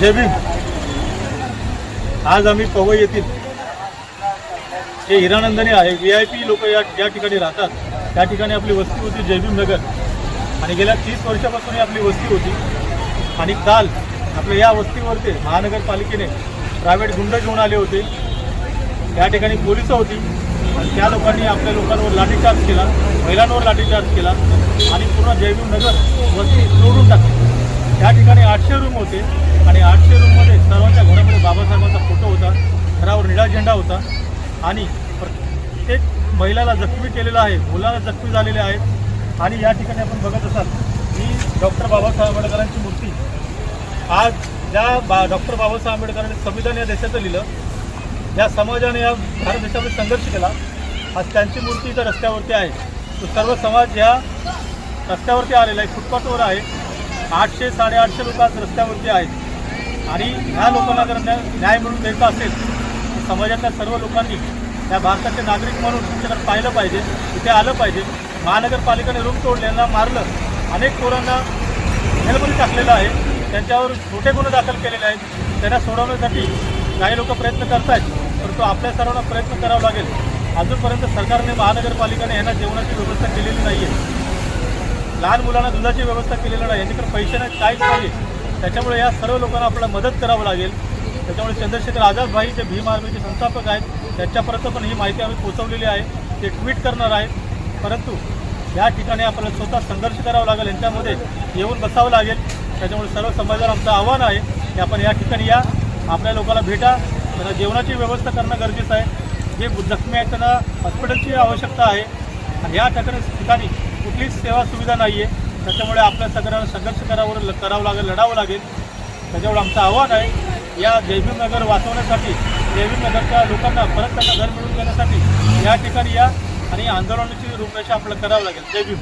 जय भीम. आज आम्ही पवई येथील हे हिरानंदनी आहे व्ही आय पी लोक या ज्या ठिकाणी राहतात. त्या ठिकाणी आपली वस्ती होती जयभीम नगर. आणि गेल्या तीस वर्षापासून ही आपली वस्ती होती. आणि काल आपल्या या वस्तीवरती महानगरपालिकेने प्रायव्हेट गुंड घेऊन आले होते. त्या ठिकाणी पोलिसं होती. आणि त्या लोकांनी आपल्या लोकांवर लाठीचार्ज केला महिलांवर लाठीचार्ज केला. आणि पूर्ण जयभीम नगर वस्ती त्या ठिकाणी आठशे रूम होते आणि आठशे रूममध्ये सर्वांच्या घरामध्ये बाबासाहेबांचा फोटो होता. घरावर निळा झेंडा होता. आणि प्रत्येक महिलाला जखमी केलेला आहे मुलाला जखमी झालेले आहेत. आणि या ठिकाणी आपण बघत असाल ही डॉक्टर बाबासाहेब आंबेडकरांची मूर्ती. आज ज्या बा डॉक्टर बाबासाहेब आंबेडकरांनी संविधान या देशाचं लिहिलं ज्या समाजाने या भारत देशामध्ये संघर्ष केला आज त्यांची मूर्ती इथं रस्त्यावरती आहे. तो सर्व समाज या रस्त्यावरती आलेला आहे फुटपाथवर आहे. आठशे साडेआठशे लोक आज रस्त्यावरती आहेत. आणि ह्या लोकांना जर न्याय न्याय मिळून द्यायचा असेल तर समाजातल्या सर्व लोकांनी त्या भारताचे नागरिक म्हणून तुमच्याकडे पाहिलं पाहिजे इथे आलं पाहिजे. महानगरपालिकेने रूम तोडल्यांना मारलं अनेक पोरांना जेलमध्ये टाकलेलं आहे. त्यांच्यावर छोटे गुन्हे दाखल केलेले आहेत. त्यांना सोडवण्यासाठी काही लोक प्रयत्न करत आहेत परंतु आपल्या सर्वांना प्रयत्न करावा लागेल. अजूनपर्यंत सरकारने महानगरपालिकेने यांना जेवणाची व्यवस्था केलेली नाही आहे लहान मुलांना दुधाची व्यवस्था केलेली नाही याच्याकडे पैसे नाही काहीच त्याच्यामुळे या सर्व लोकांना आपल्याला मदत करावं लागेल. त्याच्यामुळे चंद्रशेखर आझाद भाई जे भीम आर्मीचे संस्थापक आहेत. त्यांच्यापर्यंत पण ही माहिती आम्ही पोहोचवलेली आहे. ते ट्विट करणार आहेत. परंतु या ठिकाणी आपल्याला स्वतः संघर्ष करावा लागेल यांच्यामध्ये येऊन बसावं लागेल. त्याच्यामुळे सर्व समाजाला आमचं आव्हान आहे की आपण या ठिकाणी या आपल्या लोकांना भेटा. त्यांना जेवणाची व्यवस्था करणं गरजेचं आहे. जे जखमी आहेत त्यांना हॉस्पिटलची आवश्यकता आहे. आणि या ठिकाणी ठिकाणी कुठलीच सेवा सुविधा नाही आहे त्याच्यामुळे आपल्या सगळ्यांना संघर्ष करावं करावं लागेल लढावं लागेल. त्याच्यामुळे आमचं आव्हान आहे या जयभीम नगर वाचवण्यासाठी जयभीम नगरच्या लोकांना परत त्यांना घर मिळवून देण्यासाठी या ठिकाणी या आणि आंदोलनाची रूपरेषा आपल्याला करावं लागेल. जय भीम